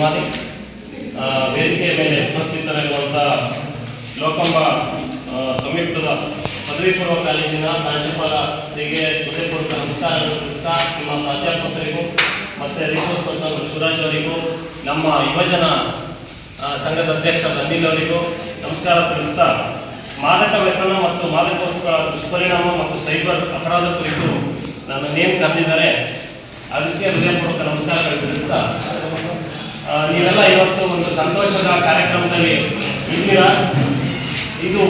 Morning ವೇದಿಕೆಯ ಮೇಲೆ ಉಪಸ್ಥಿತರಿರುವಂಥ ಲೋಕಂಬ ಸಂಯುಕ್ತದ ಪದವಿ ಪೂರ್ವ ಕಾಲೇಜಿನ ಪ್ರಾಂಶುಪಾಲರಿಗೆ ಹೃದಯಪೂರ್ವಕ ತಿಳಿಸ್ತಾ ನಿಮ್ಮ ಪ್ರಾಧ್ಯಾಪಕರಿಗೂ ಮತ್ತು ರಿಸೋರ್ಸ್ ಪರ್ಸನ್ ಸುರಾಜ್ ಅವರಿಗೂ, ನಮ್ಮ ಯುವಜನ ಸಂಘದ ಅಧ್ಯಕ್ಷ ಅನಿಲ್ ಅವರಿಗೂ ನಮಸ್ಕಾರ ತಿಳಿಸ್ತಾ, ಮಾದಕ ವ್ಯಸನ ಮತ್ತು ಮಾದಕ ವಸ್ತುಗಳ ದುಷ್ಪರಿಣಾಮ ಮತ್ತು ಸೈಬರ್ ಅಪರಾಧ ಕುರಿತು ನನ್ನನ್ನೇನು ಕರೆದಿದ್ದಾರೆ ಅದಕ್ಕೆ ಹೃದಯಪೂರ್ವಕ ನಮಸ್ಕಾರಗಳು ತಿಳಿಸ್ತಾ. ನೀವೆಲ್ಲ ಇವತ್ತು ಒಂದು ಸಂತೋಷದ ಕಾರ್ಯಕ್ರಮದಲ್ಲಿ ಇದ್ದೀರಾ? ಇದು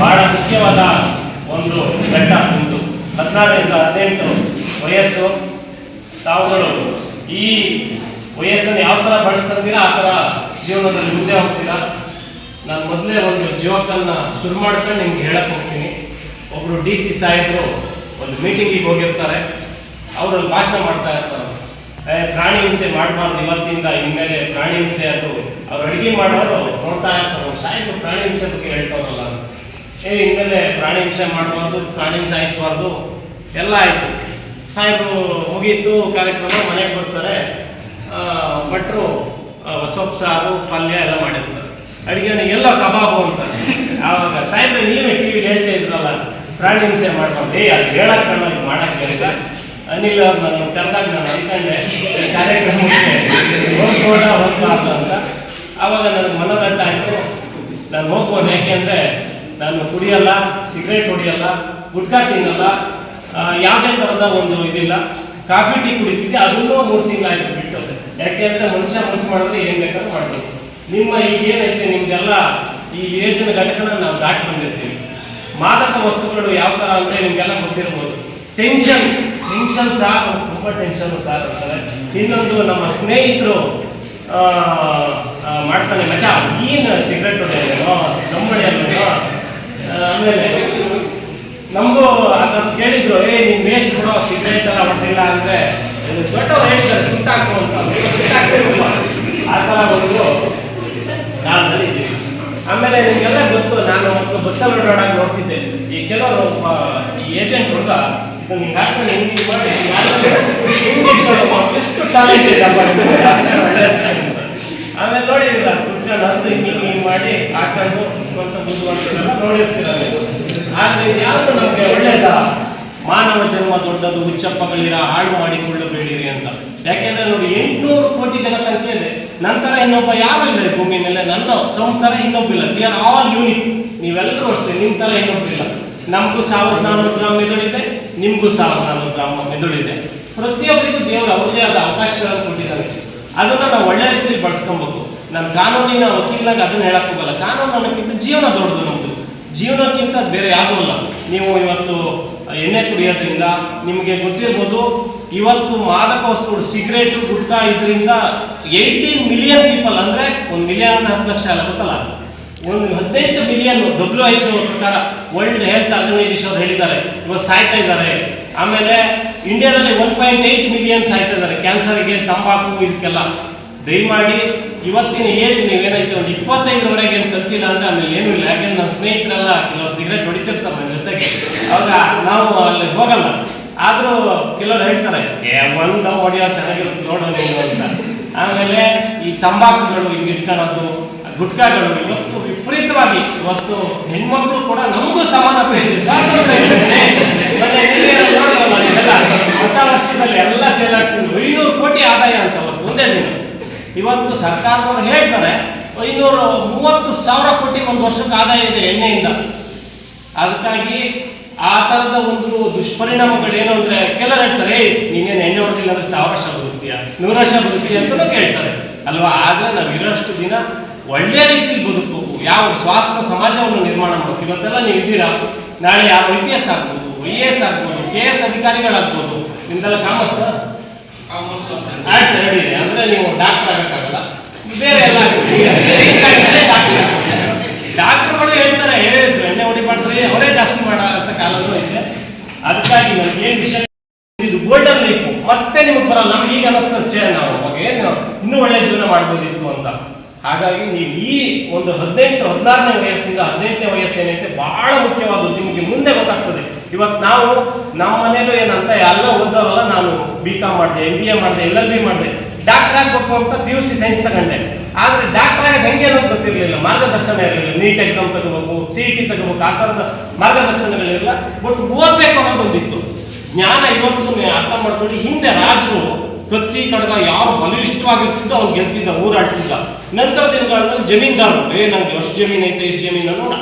ಬಹಳ ಮುಖ್ಯವಾದ ಒಂದು ಘಟ್ಟ ನಿಮ್ಮದು ಹದಿನಾರರಿಂದ ಹದಿನೆಂಟು ವಯಸ್ಸು. ತಾವುಗಳು ಈ ವಯಸ್ಸನ್ನು ಯಾವ ಥರ ಬಳಸ್ತೀರಾ ಆ ಥರ ಜೀವನದಲ್ಲಿ ಮುಂದೆ ಹೋಗ್ತೀರಾ? ನಾನು ಮೊದಲೇ ಒಂದು ಜೋಕನ್ನು ಶುರು ಮಾಡ್ಕೊಂಡು ನಿಮ್ಗೆ ಹೇಳಕ್ಕೆ ಹೋಗ್ತೀನಿ. ಒಬ್ಬರು ಡಿ ಸಿ ಸಾಹೇಬರು ಒಂದು ಮೀಟಿಂಗಿಗೆ ಹೋಗಿರ್ತಾರೆ. ಅವರಲ್ಲಿ ಭಾಷಣ ಮಾಡ್ತಾ ಇರ್ತಾರೆ. ಪ್ರಾಣಿ ಹಿಂಸೆ ಮಾಡಬಾರ್ದು ಇವತ್ತಿಂದ, ಇನ್ಮೇಲೆ ಪ್ರಾಣಿ ಹಿಂಸೆ ಅದು. ಅವ್ರು ಅಡುಗೆ ಮಾಡೋರು ನೋಡ್ತಾ ಇರ್ತಾರೆ. ಸಾಯಂಕು ಪ್ರಾಣಿ ಹಿಂಸೆ ಬಗ್ಗೆ ಹೇಳ್ತಾರಲ್ಲ. ಏ, ಇನ್ಮೇಲೆ ಪ್ರಾಣಿ ಹಿಂಸೆ ಮಾಡಬಾರ್ದು, ಪ್ರಾಣಿ ಸಾಯಿಸಬಾರ್ದು ಎಲ್ಲ ಆಯಿತು. ಸಾಹೇಬರು ಮುಗೀತು ಕಾರ್ಯಕ್ರಮ, ಮನೆಗೆ ಬರ್ತಾರೆ. ಭಟ್ರು ಸೊಪ್ಪು ಸಾರು, ಪಲ್ಯ ಎಲ್ಲ ಮಾಡಿರ್ತಾರೆ. ಅಡುಗೆ ಎಲ್ಲ ಕಬಾಬು ಅಂತ. ಆವಾಗ ಸಾಹೇಬ್ರೆ, ನೀವೇ ಟಿ ವಿಲಿ ಹೇಳ್ತಾ ಇದ್ರಲ್ಲ, ಪ್ರಾಣಿ ಹಿಂಸೆ ಮಾಡ್ಕೊಂಡು ಏ, ಅದು ಹೇಳಕ್ಕೆ ಕಣ್ಣು, ಇದು ಮಾಡಕ್ ಹೇಳಿದ ಅನಿಲ್ ಅವ್ರು ನಾನು ಕರೆದಾಗ ನಾನು ಅನ್ಕೊಂಡೆ ಕಾರ್ಯಕ್ರಮ ಕಾರ್ಯಕ್ರಮಕ್ಕೆ ಹೋಗ್ಬೋದ, ಹೋಗ್ಬಾರ್ದು ಅಂತ. ಆವಾಗ ನನಗೆ ಮನದಟ್ಟ ಆಯಿತು, ನಾನು ಹೋಗ್ಬೋದು ಯಾಕೆಂದರೆ ನಾನು ಕುಡಿಯಲ್ಲ, ಸಿಗರೇಟ್ ಹೊಡಿಯಲ್ಲ, ಗುಟ್ಕಾ ತಿನ್ನಲ್ಲ ಯಾವುದೇ ಥರದ ಒಂದು ಇದಿಲ್ಲ. ಕಾಫಿ, ಟೀ ಕುಡಿತಿದ್ದೆ, ಅದನ್ನೂ ಮೂರು ತಿಂಗಳಾಯಿತು ಬಿಟ್ಟು. ಯಾಕೆಂದ್ರೆ ಮನುಷ್ಯ ಮನಸ್ಸು ಮಾಡಿದ್ರೆ ಏನು ಬೇಕಾದ್ರೂ ಮಾಡ್ಬೋದು. ನಿಮ್ಮ ಈಗ ಏನೈತೆ ನಿಮಗೆಲ್ಲ ಈ ಏಜಿನ ಘಟಕನ ನಾವು ದಾಟಿ ಬಂದಿರ್ತೀವಿ. ಮಾದಕ ವಸ್ತುಗಳು ಯಾವ ಥರ ಅಂದರೆ ನಿಮಗೆಲ್ಲ ಗೊತ್ತಿರ್ಬೋದು. ಟೆನ್ಷನ್ ಟೆನ್ಷನ್ ಸಾಕು, ತುಂಬ ಟೆನ್ಷನ್ ಸಾಕು ಅಂತಾರೆ ಇನ್ನೊಂದು ನಮ್ಮ ಸ್ನೇಹಿತರು ಮಾಡ್ತಾನೆ ಮಚ ಏನು ಸಿಗರೆಟ್ ಹೊಡೆಯೋದೇನೋ ದಮ್ಮಡಿಯೋದೇನೋ ಆಮೇಲೆ ನಮಗೂ ಅದನ್ನು ಕೇಳಿದ್ರು, ಏ, ನೀನು ವೇಸ್ಟ್ ಕೊಡೋ ಸಿಗರೇಟ್ ಎಲ್ಲ ಹೊಟ್ಟಿಲ್ಲ ಅಂದ್ರೆ ದೊಡ್ಡವ್ರು ಹೇಳಿದ್ದಾರೆ ಸುಟ್ಟಾಕು ಅಂತ. ಆ ಥರ ಒಂದು ಕಾಲದಲ್ಲಿ ಇದ್ದೀವಿ ಆಮೇಲೆ ನಿಮಗೆಲ್ಲ ಗೊತ್ತು, ನಾನು ಬಸ್ಸಲ್ಲಿ ಓಡಾಡಿ ನೋಡ್ತಿದ್ದೆ. ಈ ಕೆಲವರು ಈ ಏಜೆಂಟ್ ಹುಡುಗ ಆಮೇಲೆ ನೋಡಿದಿಲ್ಲ ಕುತ್ಕೊಂಡು ನಂದು ಹಿಂಗೆ ಹಿಂಗೆ ಮಾಡಿ ಹಾಕೊಂಡು ಕುತ್ಕೊಂತ ಬುದ್ಧಿವಂತರೆಲ್ಲ ನೋಡಿರ್ತೀರ. ಆದ್ರೆ ಯಾವುದು ನಮಗೆ ಒಳ್ಳೇದ? ಮಾನವ ಜನ್ಮ ದೊಡ್ಡದು, ಹುಚ್ಚಪ್ಪಗಳಿರ, ಹಾಳು ಮಾಡಿಕೊಳ್ಳಬೇಡಿರಿ ಅಂತ. ಯಾಕೆಂದ್ರೆ ನೋಡಿ, ಎಂಟುನೂರು ಕೋಟಿ ಜನಸಂಖ್ಯೆ ಇದೆ. ನಂತರ ಇನ್ನೊಬ್ಬ ಯಾರು ಇಲ್ಲ ಭೂಮಿ ಮೇಲೆ? ನನ್ನ, ತಮ್ಮ ತರ ಇನ್ನೊಬ್ಬಿಲ್ಲ ವಿ ಆರ್ ಆಲ್ ಯೂನಿಕ್ ನೀವೆಲ್ಲರೂ ಅಷ್ಟೇ ನಿಮ್ಮ ತರ ಇನ್ನೊಬ್ಬಿಲ್ಲ ನಮಗೂ ಸಾವಿರದ ನಾನ್ನೂರು ಗ್ರಾಮ್ ಮೆದುಳಿದೆ. ನಿಮಗೂ ಸಹ ನಮ್ಮ ಗ್ರಾಮ ಮೆದುಳಿದೆ. ಪ್ರತಿಯೊಬ್ಬರಿಗೂ ದೇವರು ಅವ್ರದೇ ಆದ ಅವಕಾಶಗಳನ್ನು ಕೊಟ್ಟಿದ್ದಾರೆ. ಅದನ್ನು ನಾವು ಒಳ್ಳೆ ರೀತಿಯಲ್ಲಿ ಬಳಸ್ಕೊಬೇಕು. ನಾನು ಕಾನೂನಿನ ವಕೀಲಾಗಿ ಅದನ್ನ ಹೇಳಕ್ ಹೋಗಲ್ಲ. ಕಾನೂನು ಅನ್ನೋಕ್ಕಿಂತ ಜೀವನ ದೊಡ್ಡದು ನಮ್ಮದು ಜೀವನಕ್ಕಿಂತ ಬೇರೆ ಯಾವುದೂ ಅಲ್ಲ ನೀವು ಇವತ್ತು ಎಣ್ಣೆ ಕುಡಿಯೋದ್ರಿಂದ ನಿಮಗೆ ಗೊತ್ತಿರ್ಬೋದು, ಇವತ್ತು ಮಾದಕ ವಸ್ತುಗಳು, ಸಿಗರೇಟ್, ಗುಟ್ಕಾ ಇದರಿಂದ ಏಯ್ಟೀನ್ ಮಿಲಿಯನ್ ಪೀಪಲ್ ಅಂದರೆ ಒಂದು ಮಿಲಿಯನ್ ಹತ್ತು ಲಕ್ಷ ಅಲ್ಲ, ಗೊತ್ತಲ್ಲ? ಒಂದು ಹದಿನೈದು ಮಿಲಿಯನ್ ಡಬ್ಲ್ಯೂ ಎಚ್ ಪ್ರಕಾರ ವರ್ಲ್ಡ್ ಹೆಲ್ತ್ ಆರ್ಗನೈಸೇಷನ್ ಅವ್ರು ಹೇಳಿದ್ದಾರೆ. ಇವಾಗ ಸಾಯ್ತಾ ಇದ್ದಾರೆ. ಆಮೇಲೆ ಇಂಡಿಯಾದಲ್ಲಿ ಒನ್ ಪಾಯಿಂಟ್ ಏಯ್ಟ್ ಮಿಲಿಯನ್ ಸಾಯ್ತಾ ಇದ್ದಾರೆ. ಕ್ಯಾನ್ಸರ್ಗೆ ತಂಬಾಕು ಇದಕ್ಕೆಲ್ಲ. ದಯಮಾಡಿ ಇವತ್ತಿನ ಏಜ್ ನೀವೇನೈತೆ ಒಂದು ಇಪ್ಪತ್ತೈದರವರೆಗೆ ಏನು ಕಲ್ತಿಲ್ಲ ಅಂದ್ರೆ ಆಮೇಲೆ ಏನೂ ಇಲ್ಲ. ಯಾಕೆಂದ್ರೆ ನನ್ನ ಸ್ನೇಹಿತರೆಲ್ಲ ಕೆಲವರು ಸಿಗರೇಟ್ ಹೊಡಿತಿರ್ತಾರೆ ನನ್ನ ಜೊತೆಗೆ. ಅವಾಗ ನಾವು ಅಲ್ಲಿ ಹೋಗಲ್ಲ. ಆದರೂ ಕೆಲವರು ಹೇಳ್ತಾರೆ, ಏ, ಒಂದ ಹೊಡಿಯೋ ಚೆನ್ನಾಗಿರುತ್ತೆ, ನೋಡೋ ನೀವು ಅಂತ. ಆಮೇಲೆ ಈ ತಂಬಾಕುಗಳು ಹಿಂಗೆ ಇಟ್ಕೊಳ್ಳೋದು ಗುಟ್ಕಾಗಳು ಇವತ್ತು ವಿಪರೀತವಾಗಿ ಇವತ್ತು ಹೆಣ್ಮಕ್ಳು ಕೂಡ ನಮಗೂ ಸಮಾನತೆ ಇದೆ. ಹೊಸ ವರ್ಷದಲ್ಲಿ ಎಲ್ಲ ತೇಲಾಡ್ತಿದ್ರು. ಐನೂರು ಕೋಟಿ ಆದಾಯ ಅಂತ ಅವತ್ತು ಒಂದೇ ದಿನ. ಇವತ್ತು ಸರ್ಕಾರದವ್ರು ಹೇಳ್ತಾರೆ ಐನೂರು ಮೂವತ್ತು ಸಾವಿರ ಕೋಟಿ ಒಂದು ವರ್ಷಕ್ಕೆ ಆದಾಯ ಇದೆ ಎಣ್ಣೆಯಿಂದ. ಅದಕ್ಕಾಗಿ ಆ ಥರದ ಒಂದು ದುಷ್ಪರಿಣಾಮಗಳೇನು ಅಂದರೆ ಕೆಲವರು ಹೇಳ್ತಾರೆ "ಏಯ್, ನೀನೇನು ಎಣ್ಣೆ ಹೊಡೆದಿಲ್ಲ ಅಂದ್ರೆ ಸಾವಿರ ವರ್ಷ ಬದುಕ್ತೀಯ? ನೂರು ವರ್ಷ ಬದುಕ್ತೀಯ ಅಂತಲೂ ಕೇಳ್ತಾರೆ. ಅಲ್ವಾ? ಆದರೆ ನಾವು ಇರೋಷ್ಟು ದಿನ ಒಳ್ಳೆ ರೀತಿಯಲ್ಲಿ ಬದುಕಬೇಕು ಯಾವ ಸ್ವಾಸ್ಥ್ಯ ಸಮಾಜವನ್ನು ನಿರ್ಮಾಣ ಮಾಡಬೇಕು. ಇವತ್ತೆಲ್ಲ ನೀವು ಇದ್ದೀರಾ? ನಾಳೆ ಯಾವ ಐ ಪಿ ಎಸ್ ಆಗ್ಬೋದು ಐ ಎ ಎಸ್ ಆಗ್ಬೋದು ಕೆ ಎಸ್ ಅಧಿಕಾರಿಗಳಾಗ್ಬೋದು. ನಿಮ್ದೆಲ್ಲ ಕಾಮರ್ಸ್ ಆರ್ಟ್ಸ್ ಇದೆ ಅಂದ್ರೆ ನೀವು ಡಾಕ್ಟರ್ ಆಗಕ್ಕಾಗಲ್ಲ. ಬೇರೆ ಎಲ್ಲ ಡಾಕ್ಟರ್ಗಳು ಹೇಳ್ತಾರೆ ಹೇಳಿದ್ರು ಎಣ್ಣೆ ಹೊಡಿಬಾರ್ದ್ರಿ ಅವರೇ ಜಾಸ್ತಿ ಮಾಡೋ ಕಾಲನೂ ಇದೆ ಅದಕ್ಕಾಗಿ ನಮ್ಗೆ ಏನು ವಿಷಯ? ಇದು ಗೋಲ್ಡನ್ ಲೈಫ್ ಮತ್ತೆ ನಿಮಗೆ ಬರಲ್ಲ. ನಮ್ಗೆ ಈಗ ಅನಿಸ್ತದೆ ನಾವು ಏನು ಇನ್ನೂ ಒಳ್ಳೆ ಜೀವನ ಮಾಡ್ಬೋದಿತ್ತು ಅಂತ. ಹಾಗಾಗಿ ನೀವು ಈ ಒಂದು ಹದಿನೆಂಟು, ಹದಿನಾರನೇ ವಯಸ್ಸಿಂದ ಹದಿನೆಂಟನೇ ವಯಸ್ಸು ಏನೈತೆ, ಬಹಳ ಮುಖ್ಯವಾದದ್ದು ನಿಮಗೆ ಮುಂದೆ ಗೊತ್ತಾಗ್ತದೆ. ಇವತ್ತು ನಾವು ನಮ್ಮ ಮನೇಲೂ ಏನಂತ ಎಲ್ಲ ಓದೋರಲ್ಲ ನಾನು ಬಿ ಕಾಮ್ ಮಾಡಿದೆ ಎಂ ಬಿ ಎ ಮಾಡಿದೆ ಎಲ್ ಎಲ್ ಬಿ ಮಾಡಿದೆ. ಡಾಕ್ಟರ್ ಆಗ್ಬೇಕು ಅಂತ ಪಿ ಯು ಸಿ ಸೈನ್ಸ್ ತಗೊಂಡೆ. ಆದರೆ ಡಾಕ್ಟರ್ ಆಗಿ ಹೆಂಗೆ ಅನ್ನೋದು ಗೊತ್ತಿರಲಿಲ್ಲ. ಮಾರ್ಗದರ್ಶನ ಇರಲಿಲ್ಲ. ನೀಟ್ ಎಕ್ಸಾಮ್ ತಗೋಬೇಕು ಸಿ ಇ ಟಿ ತಗೋಬೇಕು, ಆ ಥರದ ಮಾರ್ಗದರ್ಶನಗಳಿರಲಿಲ್ಲ. ಬಟ್ ಓದಬೇಕು ಅನ್ನೋದು ಒಂದಿತ್ತು ಜ್ಞಾನ ಇವತ್ತು ಅರ್ಥ ಮಾಡ್ಕೊಂಡು ಹಿಂದೆ ರಾಜರು ಕತ್ತಿ ಕಡಗ ಯಾರು ಬಲಿಷ್ಠವಾಗಿರ್ತಿದ್ದ ಅವ್ರು ಗೆಲ್ತಿದ್ದ ಊರಾಡ್ತಿದ್ದ ನಂತರ ದಿನಗಳಲ್ಲಿ ಜಮೀನ್ದಾರರು ಏ, ನಂಗೆ ಎಷ್ಟು ಜಮೀನ್ ಐತೆ ಎಷ್ಟು ಜಮೀನು ನೋಡ.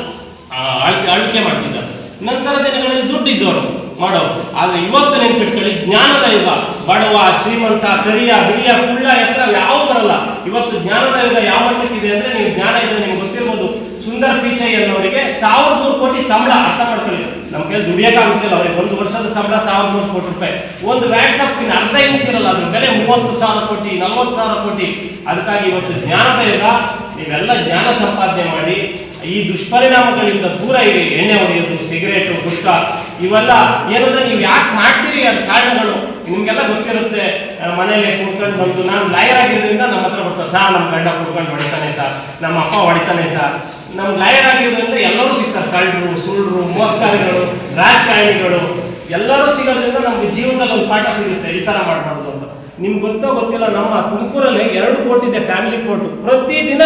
ಆಳ್ಕೆ ಆಳ್ವಿಕೆ ಮಾಡ್ತಿದ್ದ. ನಂತರ ದಿನಗಳಲ್ಲಿ ದುಡ್ಡು ಇದ್ದವರು ಮಾಡೋರು. ಆದ್ರೆ ಇವತ್ತು ನೆನ್ಪಿಟ್ಕೊಳ್ಳಿ ಜ್ಞಾನದ ಯುಗ ಬಡವ, ಶ್ರೀಮಂತ, ಕರಿಯ, ಬಿಳಿಯ, ಕುಳ್ಳ, ಎತ್ತರ ಯಾವ ಬರಲ್ಲ. ಇವತ್ತು ಜ್ಞಾನದ ಯುಗ ಯಾವ ಮಟ್ಟಕ್ಕಿದೆ ಅಂದ್ರೆ, ನೀವು ಜ್ಞಾನ ಇದ್ರೆ ನಿಮ್ಗೆ ಸುಂದರ್ ಪಿಚೈ ಅನ್ನೋರಿಗೆ ಸಾವಿರದ ನೂರು ಕೋಟಿ ಸಂಬಳ ಅರ್ಥ ಮಾಡ್ಕೊಳ್ಳಿ. ನಮ್ಗೆ ದುಡಿಯಕ್ಕಾಗುತ್ತಿಲ್ಲ ಅವ್ರಿಗೆ. ಒಂದು ವರ್ಷದ ಸಂಬಳ ಸಾವಿರದ ನೂರು ಕೋಟಿ ರೂಪಾಯಿ. ಒಂದು ವ್ಯಾಟ್ಸಪ್ ಅರ್ಧ ಇಂಚ್ ಇರಲ್ಲ, ಅದ್ರ ಬೆಲೆ ಮೂವತ್ತು ಸಾವಿರ ಕೋಟಿ, ನಲ್ವತ್ತು ಸಾವಿರ ಕೋಟಿ. ಅದಕ್ಕಾಗಿ ಇವತ್ತು ಜ್ಞಾನದ ಯುಗ ನೀವೆಲ್ಲ ಜ್ಞಾನ ಸಂಪಾದನೆ ಮಾಡಿ, ಈ ದುಷ್ಪರಿಣಾಮಗಳಿಂದ ದೂರ ಇರಿ. ಎಣ್ಣೆ ಹೊಡೆಯೋದು, ಸಿಗರೇಟು, ಗುಟ್ಕಾ, ಇವೆಲ್ಲ ಏನಂದ್ರೆ ನೀವು ಯಾಕೆ ಮಾಡ್ತೀರಿ ಅದ್ರ ಕಾರಣಗಳು ನಿಮ್ಗೆಲ್ಲ ಗೊತ್ತಿರುತ್ತೆ. ಮನೆಯಲ್ಲಿ ಬಂತು ಬಂದು, ನಾನು ಲಾಯರ್ ಆಗಿರೋದ್ರಿಂದ ನಮ್ಮ ಹತ್ರ ಬರ್ತಾರೆ, ಸರ್ ನಮ್ಮ ಗಂಡ ಕುಡ್ಕೊಂಡು ಹೊಡಿತಾನೆ, ಸರ್. ನಮ್ಮ ಅಪ್ಪ ಹೊಡಿತಾನೆ, ಸರ್. ನಮ್ ಲಾಯರ್ ಆಗಿರೋದ್ರಿಂದ ಎಲ್ಲರೂ ಸಿಗ್ತಾರೆ. ಕಳ್ಳರು ಸುಳ್ಳರು ಮೋಸಕಾರಿಗಳು ರಾಜಕಾರಣಿಗಳು, ಎಲ್ಲರೂ ಸಿಗೋದ್ರಿಂದ ನಮ್ಗೆ ಜೀವನದಲ್ಲಿ ಒಂದು ಪಾಠ ಸಿಗುತ್ತೆ. ಈ ತರ ಮಾಡಬಾರ್ದು ಅಂತ. ನಿಮ್ಗೆ ಗೊತ್ತೋ ಗೊತ್ತಿಲ್ಲ, ನಮ್ಮ ತುಮಕೂರಲ್ಲಿ ಎರಡು ಕೋರ್ಟ್ ಇದೆ ಫ್ಯಾಮಿಲಿ ಕೋರ್ಟ್ ಪ್ರತಿದಿನ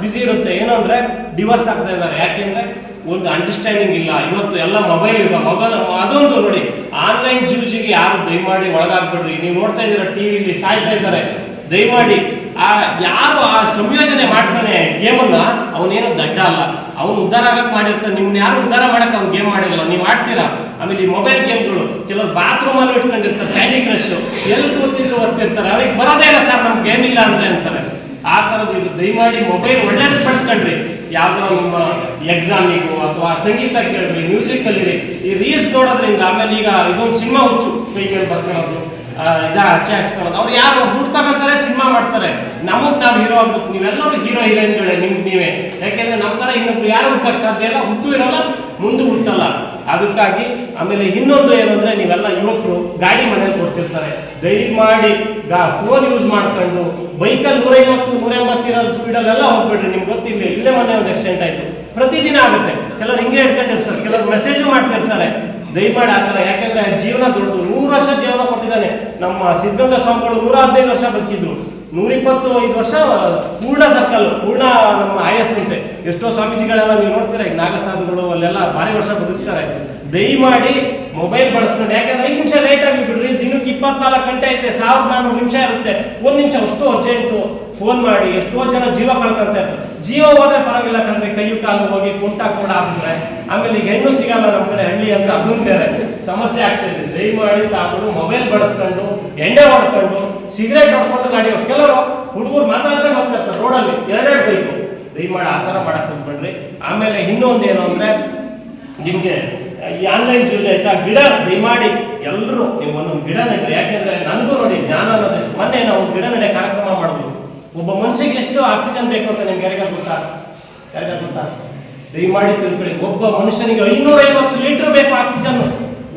ಬಿಸಿ ಇರುತ್ತೆ. ಏನು ಅಂದ್ರೆ ಡಿವೋರ್ಸ್ ಆಗ್ತಾ ಇದ್ದಾರೆ. ಯಾಕೆಂದ್ರೆ ಒಂದು ಅಂಡರ್ಸ್ಟ್ಯಾಂಡಿಂಗ್ ಇಲ್ಲ. ಇವತ್ತು ಎಲ್ಲ ಮೊಬೈಲ್ ಈಗ ಮೊಬೈಲ್ ಅದೊಂದು ನೋಡಿ. ಆನ್ಲೈನ್ ಜೂಜಿಗೆ ಯಾರು ದಯಮಾಡಿ ಒಳಗಾಗ್ಬಿಡ್ರಿ. ನೀವು ನೋಡ್ತಾ ಇದ್ದೀರಾ ಟಿವಿಲಿ ಸಾಯ್ತಾ ಇದ್ದಾರೆ. ದಯಮಾಡಿ ಆ ಯಾರು ಆ ಸಂಯೋಜನೆ ಮಾಡ್ತಾನೆ ಗೇಮನ್ನ, ಅವನೇನು ದಡ್ಡ ಅಲ್ಲ. ಅವನು ಉದ್ಧಾರ ಆಗಕ್ಕೆ ಮಾಡಿರ್ತಾನೆ. ನಿಮ್ನ ಯಾರು ಉದ್ಧಾರ ಮಾಡಕ್ಕೆ ಅವ್ನು ಗೇಮ್ ಮಾಡಿರಲ್ಲ ನೀವು ಆಡ್ತೀರಾ? ಆಮೇಲೆ ಈ ಮೊಬೈಲ್ ಗೇಮ್ಗಳು ಕೆಲವರು ಬಾತ್ರೂಮ್ ಅಲ್ಲಿ ಇಟ್ಕೊಂಡಿರ್ತಾರೆ ಕ್ಯಾಂಡಿ ಕ್ರಶ್ ಎಲ್ಲಿ ಕೂತಿದ್ರು ಓದ್ತಿರ್ತಾರೆ ಅವ್ರಿಗೆ ಬರೋದೇ ಇಲ್ಲ ಸರ್, ನಮ್ಗೆ ಗೇಮ್ ಇಲ್ಲ ಅಂದ್ರೆ ಅಂತಾರೆ. ಆ ಥರದ್ದು ಇದು. ದಯಮಾಡಿ ಮೊಬೈಲ್ ಒಳ್ಳೇದು ಪಡಿಸ್ಕೊಂಡ್ರಿ. ಯಾವುದೋ ನಿಮ್ಮ ಎಕ್ಸಾಮಿಗೂ ಅಥವಾ ಸಂಗೀತ ಕೇಳ್ರಿ ಮ್ಯೂಸಿಕ್ ಕಲೀರಿ ಈ ರೀಲ್ಸ್ ನೋಡೋದ್ರಿಂದ ಆಮೇಲೆ ಈಗ ಇದೊಂದು ಸಿನಿಮಾ ಹುಚ್ಚು. ಕೈ ಕೇಳಿ ಬರ್ಕೊಳ್ಳೋದು. ಇದ, ಅಚ್ಚೆ ಹಾಕ್ಸ್ಕೊಳ್ಳೋದು ಅವ್ರು ಯಾರು? ದುಡ್ಡು ತಗೊಂತಾರೆ, ಸಿನಿಮಾ ಮಾಡ್ತಾರೆ. ನಮಗ್ ನಾವು ಹೀರೋ ಆಗ್ಬೇಕು. ನೀವೆಲ್ಲರೂ ಹೀರೋ ಹೀರೋ ಅಂತ ಹೇಳಿ ನಿಮ್ಗೆ ನೀವೇ. ಯಾಕೆಂದ್ರೆ ನಮ್ಮ ತರ ಇನ್ನೊಬ್ರು ಯಾರು ಹುಟ್ಟಕ್ ಸಾಧ್ಯ ಇಲ್ಲ. ಹುಟ್ಟು ಇರಲ್ಲ, ಮುಂದೆ ಹುಟ್ಟಲ್ಲ. ಅದಕ್ಕಾಗಿ ಆಮೇಲೆ ಇನ್ನೊಂದು ಏನಂದ್ರೆ ನೀವೆಲ್ಲ ಯುವಕರು ಗಾಡಿ ಮನೇಲಿ ಕೊಡ್ಸಿರ್ತಾರೆ ದಯಮಾಡಿ ಫೋನ್ ಯೂಸ್ ಮಾಡ್ಕೊಂಡು ಬೈಕಲ್ಲಿ ನೂರೈವತ್ತು ನೂರ ಎಂಬತ್ತಿರೋದು ಸ್ಪೀಡಲ್ಲೆಲ್ಲ ಹೋಗ್ಬೇಡ್ರಿ. ನಿಮ್ಗೆ ಗೊತ್ತಿಲ್ಲ ಇಲ್ಲೇ ಮೊನ್ನೆ ಒಂದು ಆಕ್ಸಿಡೆಂಟ್ ಆಯ್ತು. ಪ್ರತಿದಿನ ಆಗುತ್ತೆ. ಕೆಲವರು ಹಿಂಗೆ ಹಿಡ್ಕೊಂಡಿರ್ತಾರೆ ಕೆಲವರು ಮೆಸೇಜು ಮಾಡ್ತಿರ್ತಾರೆ. ದಯಮಾಡಿ ಆ ಥರ. ಯಾಕಂದ್ರೆ ಜೀವನ ದೊಡ್ಡದು. ನೂರು ವರ್ಷ ಜೀವನ ಕೊಟ್ಟಿದ್ದಾನೆ. ನಮ್ಮ ಸಿದ್ಧಗಂಗಾ ಸ್ವಾಮಿಗಳು ನೂರ ಹದಿನೈದು ವರ್ಷ ಬದುಕಿದ್ರು. ನೂರಿಪ್ಪತ್ತು ಐದು ವರ್ಷ ಪೂರ್ಣ ಸರ್ಕಲ್ ಪೂರ್ಣ ನಮ್ಮ ಆಯಸ್ಸಂತೆ ಎಷ್ಟೋ ಸ್ವಾಮೀಜಿಗಳೆಲ್ಲ ನೀವು ನೋಡ್ತೀರ ಈಗ ನಾಗಸಾಧುಗಳು ಅಲ್ಲೆಲ್ಲ ಭಾರಿ ವರ್ಷ ಬದುಕ್ತಾರೆ. ದಯಮಾಡಿ ಮೊಬೈಲ್ ಬಳಸ್ಕೊಂಡು. ಯಾಕಂದ್ರೆ ಐದು ನಿಮಿಷ ಲೇಟ್ ಆಗಿ ಬಿಡ್ರಿ. ದಿನಕ್ಕೆ ಇಪ್ಪತ್ನಾಲ್ಕು ಗಂಟೆ ಐತೆ. ಸಾವಿರದ ನಾನ್ನೂರು ನಿಮಿಷ ಇರುತ್ತೆ. ಒಂದು ನಿಮಿಷ ಅಷ್ಟು ಅರ್ಜೆಂಟು ಫೋನ್ ಮಾಡಿ ಎಷ್ಟೋ ಜನ ಜೀವ ಕಳ್ಕೊಂತ ಇರ್ತಾರೆ. ಜೀವ ಹೋದ್ರೆ ಪರವಾಗಿಲ್ಲ ಕಂಡ್ರೆ ಕೈಯು ಕಾಲು ಹೋಗಿ ಕುಂಟ ಕೂಡ ಆಗ್ತಾರೆ ಆಮೇಲೆ ಈಗ ಹೆಣ್ಣು ಸಿಗಲ್ಲ ನಮ್ಮ ಕಡೆ ಹಳ್ಳಿ ಅಂತ ಅದನ್ನ ಬೇರೆ ಸಮಸ್ಯೆ ಆಗ್ತಿದೆ ದಯಮಾಡಿ ತಾವು ಮೊಬೈಲ್ ಬಳಸ್ಕೊಂಡು, ಎಣ್ಣೆ ಹೊಡ್ಕೊಂಡು ಸಿಗರೇಟ್ ಹೊಡ್ಕೊಂಡು ಗಾಡಿ ಕೆಲವರು ಹುಡುಗರು ಮಾತಾಡ್ತಾ ಹೋಗ್ತಾ ಇರ್ತಾರೆ ರೋಡಲ್ಲಿ, ಎರಡೆರಡು ಬೈಕು. ದಯಮಾಡಿ ಆ ಥರ ಮಾಡಕ್ ಹೋಗ್ಬೇಡ್ರಿ. ಆಮೇಲೆ ಇನ್ನೊಂದು ಏನು ಅಂದ್ರೆ ನಿಮಗೆ, ಈ ಆನ್ಲೈನ್ ಜೂಜ್ ಆಯ್ತಾ? ಗಿಡ, ದಯಮಾಡಿ ಎಲ್ಲರೂ ನೀವು ಒಂದೊಂದು ಗಿಡ ನೆಡ್ರಿ. ಯಾಕೆಂದ್ರೆ ನನಗೂ ನೋಡಿ ಜ್ಞಾನ ಮೊನ್ನೆ ನಾವು ಗಿಡ ನೆಡೆ ಕಾರ್ಯಕ್ರಮ ಮಾಡಿದ್ವಿ ಒಬ್ಬ ಮನುಷ್ಯಗೆ ಎಷ್ಟು ಆಕ್ಸಿಜನ್ ಬೇಕು ಅಂತ ನಿಮ್ಗೆ ಯಾರಿಗಾರು ಗೊತ್ತಾ? ಯಾರಿಗಾರು ಗೊತ್ತಾ? ದಯಮಾಡಿ ತಿಳ್ಕೊಳ್ಳಿ. ಒಬ್ಬ ಮನುಷ್ಯನಿಗೆ ಐನೂರ ಐವತ್ತು ಲೀಟರ್ ಬೇಕು ಆಕ್ಸಿಜನ್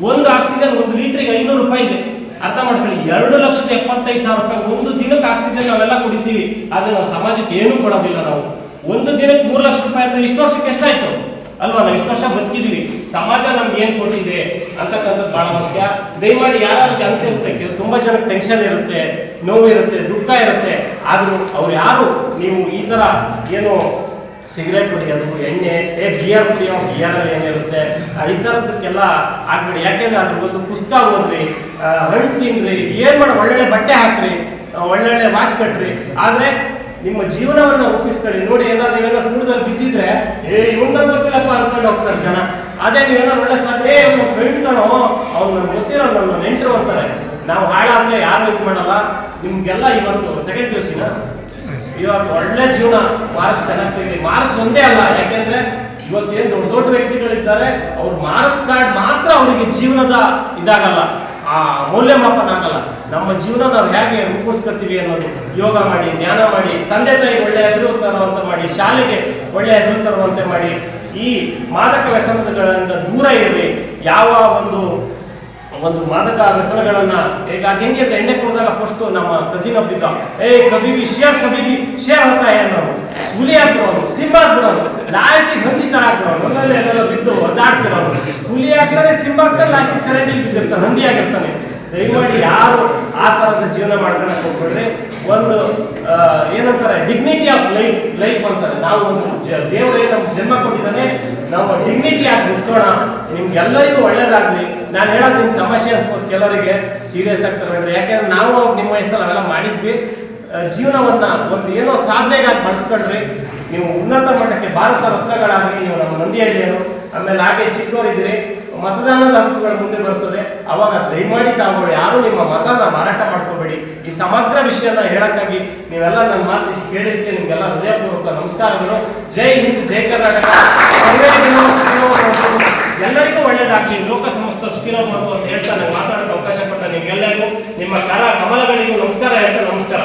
ಒಂದು ಆಕ್ಸಿಜನ್ ಒಂದು ಲೀಟ್ರಿಗೆ ಐನೂರು ರೂಪಾಯಿ ಇದೆ. ಅರ್ಥ ಮಾಡ್ಕೊಳ್ಳಿ. ಎರಡು ಲಕ್ಷದ ಎಪ್ಪತ್ತೈದು ಸಾವಿರ ರೂಪಾಯಿ ಒಂದು ದಿನಕ್ಕೆ ಆಕ್ಸಿಜನ್ ನಾವೆಲ್ಲ ಕುಡಿತೀವಿ. ಆದರೆ ನಾವು ಸಮಾಜಕ್ಕೆ ಏನೂ ಕೊಡೋದಿಲ್ಲ ನಾವು. ಒಂದು ದಿನಕ್ಕೆ ಮೂರು ಲಕ್ಷ ರೂಪಾಯಿ ಅಂದರೆ ಇಷ್ಟು ವರ್ಷಕ್ಕೆ ಎಷ್ಟಾಯ್ತು? ಅಲ್ವಾ? ನಾವು ಇಷ್ಟು ವರ್ಷ ಬದುಕಿದೀವಿ. ಸಮಾಜ ನಮ್ಗೆ ಏನು ಕೊಟ್ಟಿದೆ ಅಂತಕ್ಕಂಥದ್ದು ಬಹಳ ಮುಖ್ಯ. ದಯಮಾಡಿ ಯಾರು ಕೆಲಸ ಇರುತ್ತೆ, ತುಂಬಾ ಜನಕ್ಕೆ ಟೆನ್ಷನ್ ಇರುತ್ತೆ, ನೋವು ಇರುತ್ತೆ, ದುಃಖ ಇರುತ್ತೆ ಆದ್ರೂ ಅವ್ರು ಯಾರು? ನೀವು ಈ ಥರ ಏನು ಸಿಗರೇಟ್ ಕುಡಿಯೋದು, ಎಣ್ಣೆ, ಏ ಬಿಯರ್ ಕುಡಿಯೋ ಬಿಯರಲ್ಲಿ ಏನಿರುತ್ತೆ? ಈ ಥರದಕ್ಕೆಲ್ಲ ಆಗ್ಬೇಡಿ. ಯಾಕೆಂದ್ರೆ ಅದ್ರ ಒಂದು ಪುಸ್ತಕ ಓದ್ರಿ ಹಣ್ಣು ತಿನ್ರಿ, ಏನು ಮಾಡಿ, ಒಳ್ಳೊಳ್ಳೆ ಬಟ್ಟೆ ಹಾಕ್ರಿ ಒಳ್ಳೊಳ್ಳೆ ವಾಚ್ ಕಟ್ರಿ. ಆದರೆ ನಿಮ್ಮ ಜೀವನವನ್ನು ರೂಪಿಸ್ಕೊಳ್ಳಿ. ನೋಡಿ, ಏನಾದ್ರು ನೀವೇನೋ ಕೂಡದಲ್ಲಿ ಬಿದ್ದಿದ್ರೆ, ಏ ಇವನ್ನ ಗೊತ್ತಿಲ್ಲಪ್ಪ ಅಂದ್ಕೊಂಡು ಹೋಗ್ತಾರೆ ಜನ. ಅದೇ ನೀವೇನೋ ಒಳ್ಳೆ ಸಾಧ್ಯ ಏ ಫ್ರೆಂಡ್ ಕಣೋ, ಅವ್ನು ಗೊತ್ತಿರೋ ನನ್ನ ನೆಂಟರು ಅಂತಾರೆ. ನಾವು ಹಾಳಾದ್ರೆ ಯಾರು ಇದು ಮಾಡಲ್ಲ? ನಿಮ್ಗೆಲ್ಲ ಇವತ್ತು ಸೆಕೆಂಡ್ ಪಿ ಯು ಇವತ್ತು ಒಳ್ಳೆ ಜೀವನ ಮಾರ್ಕ್ಸ್ ಚೆನ್ನಾಗಿ ತೆಗೀರಿ ಮಾರ್ಕ್ಸ್ ಒಂದೇ ಅಲ್ಲ, ಯಾಕೆಂದ್ರೆ ಇವತ್ತೇನು ದೊಡ್ಡ ದೊಡ್ಡ ವ್ಯಕ್ತಿಗಳಿದ್ದಾರೆ, ಅವ್ರ ಮಾರ್ಕ್ಸ್ ಕಾರ್ಡ್ ಮಾತ್ರ ಅವರಿಗೆ ಜೀವನದ ಇದಾಗಲ್ಲ. ಆ ಮೌಲ್ಯಮಾಪನ ಆಗಲ್ಲ. ನಮ್ಮ ಜೀವನ ನಾವು ಹೇಗೆ ರೂಪಿಸ್ಕೊತೀವಿ ಅನ್ನೋದು ಯೋಗ ಮಾಡಿ, ಧ್ಯಾನ ಮಾಡಿ, ತಂದೆ ತಾಯಿ ಒಳ್ಳೆ ಹೆಸರು ತರುವಂತೆ ಮಾಡಿ, ಶಾಲೆಗೆ ಒಳ್ಳೆ ಹೆಸರು ತರುವಂತೆ ಮಾಡಿ, ಈ ಮಾದಕ ವ್ಯಸನಗಳಿಂದ ದೂರ ಇರಲಿ. ಯಾವ ಒಂದು ಒಂದು ಮಾದಕ ವ್ಯಸನಗಳನ್ನ ಈಗ ಹೆಂಗೆ ಅಂತ ಎಣ್ಣೆ ಕುಡಿದಾಗ ಫಸ್ಟ್ ನಮ್ಮ ಕಸಿನ್ ಒಬ್ಬಿದ್ದ ಏ ಕಬಿಬಿ ಶೇರ್ ಕಬಿಬಿ ಶೇರ್ ಅಂತ ಏನೋ ಹುಲಿ ಹಾಕ್ಬಿಡೋನು ಸಿಂಹ ಹಾಕ್ಬಿಡೋನು ಲಾಸ್ಟಿಗೆ ಹಂದಿ ತರ ಹಾಕ್ಬಿಡೋನು ಒಂದೊಂದೇ ಎಲ್ಲೆಲ್ಲ ಬಿದ್ದು ಒದ್ದಾಡ್ತಿರೋರು, ಹುಲಿ ಹಾಕಿದ್ರೆ ಸಿಂಹ ಹಾಕ್ತಾರೆ ಲಾಸ್ಟಿಗೆ ಚರಂಡಿ ಬಿದ್ದಿರ್ತಾರೆ ಹಂದಿ ಆಗಿರ್ತಾನೆ. ದಯಮಾಡಿ ಯಾರು ಆ ಥರದ ಜೀವನ ಮಾಡ್ಕೊಳಕ್ ಹೋಗ್ಬೇಡ್ರಿ. ಒಂದು ಏನಂತಾರೆ ಡಿಗ್ನಿಟಿ ಆಫ್ ಲೈಫ್ ಲೈಫ್ ಅಂತಾರೆ. ನಾವು ಒಂದು ದೇವರೇ ನಮ್ಗೆ ಜನ್ಮ ಕೊಟ್ಟಿದ್ದಾನೆ. ನಾವು ಡಿಗ್ನಿಟಿ ಆಗಿ ನಿಂತ್ಕೋಣ. ನಿಮ್ಗೆಲ್ಲರಿಗೂ ಒಳ್ಳೇದಾಗ್ಲಿ. ನಾನು ಹೇಳೋದು ನಿಮ್ಗೆ ತಮಾಷೆ ಅನ್ಸ್ಬೋದು ಕೆಲವರಿಗೆ. ಸೀರಿಯಸ್ ಆಗ್ತಾರೆ ಯಾಕೆಂದ್ರೆ ನಾವು ನಿಮ್ಮ ವಯಸ್ಸಲ್ಲಿ ಅವೆಲ್ಲ ಮಾಡಿದ್ವಿ. ಜೀವನವನ್ನ ಒಂದು ಏನೋ ಸಾಧನೆಗಾಗಿ ಬಳಸ್ಕೊಂಡ್ರಿ. ನೀವು ಉನ್ನತ ಮಟ್ಟಕ್ಕೆ ಭಾರತ ರತ್ನಗಳಾಗಲಿ, ನೀವು ನಮ್ಮ ನಂದಿಹಳ್ಳಿಯರು. ಆಮೇಲೆ ಹಾಗೆ ಚಿಕ್ಕವರಿದ್ದೀರಿ ಮತದಾನದ ಹಕ್ಕುಗಳು ಮುಂದೆ ಬರ್ತದೆ. ಅವಾಗ ದಯಮಾಡಿ ತಾವುಗಳು ಯಾರು ನಿಮ್ಮ ಮತನ ಮಾರಾಟ ಮಾಡ್ಕೋಬೇಡಿ. ಈ ಸಮಗ್ರ ವಿಷಯನ ಹೇಳಕ್ಕಾಗಿ ನೀವೆಲ್ಲ ನನ್ನ ಮಾತು ಕೇಳಿದ್ದಕ್ಕೆ ನಿಮ್ಗೆಲ್ಲ ಹೃದಯಪೂರ್ವಕ ನಮಸ್ಕಾರಗಳು. ಜೈ ಹಿಂದ್, ಜೈ ಕರ್ನಾಟಕ. ಎಲ್ಲರಿಗೂ ಒಳ್ಳೇದಾಗ್ಲಿ. ಲೋಕ ಸಮಸ್ತ ಸುಖಿನೋ ಮಾತು ಅಂತ ಹೇಳ್ತಾ ನಾನು ಮಾತಾಡೋಕೆ ಅವಕಾಶ ಕೊಟ್ಟ ನಿಮ್ಗೆಲ್ಲರಿಗೂ. ನಿಮ್ಮ ಕರ ಕಮಲಗಳಿಗೂ ನಮಸ್ಕಾರ ಹೇಳ್ತಾ ನಮಸ್ಕಾರ.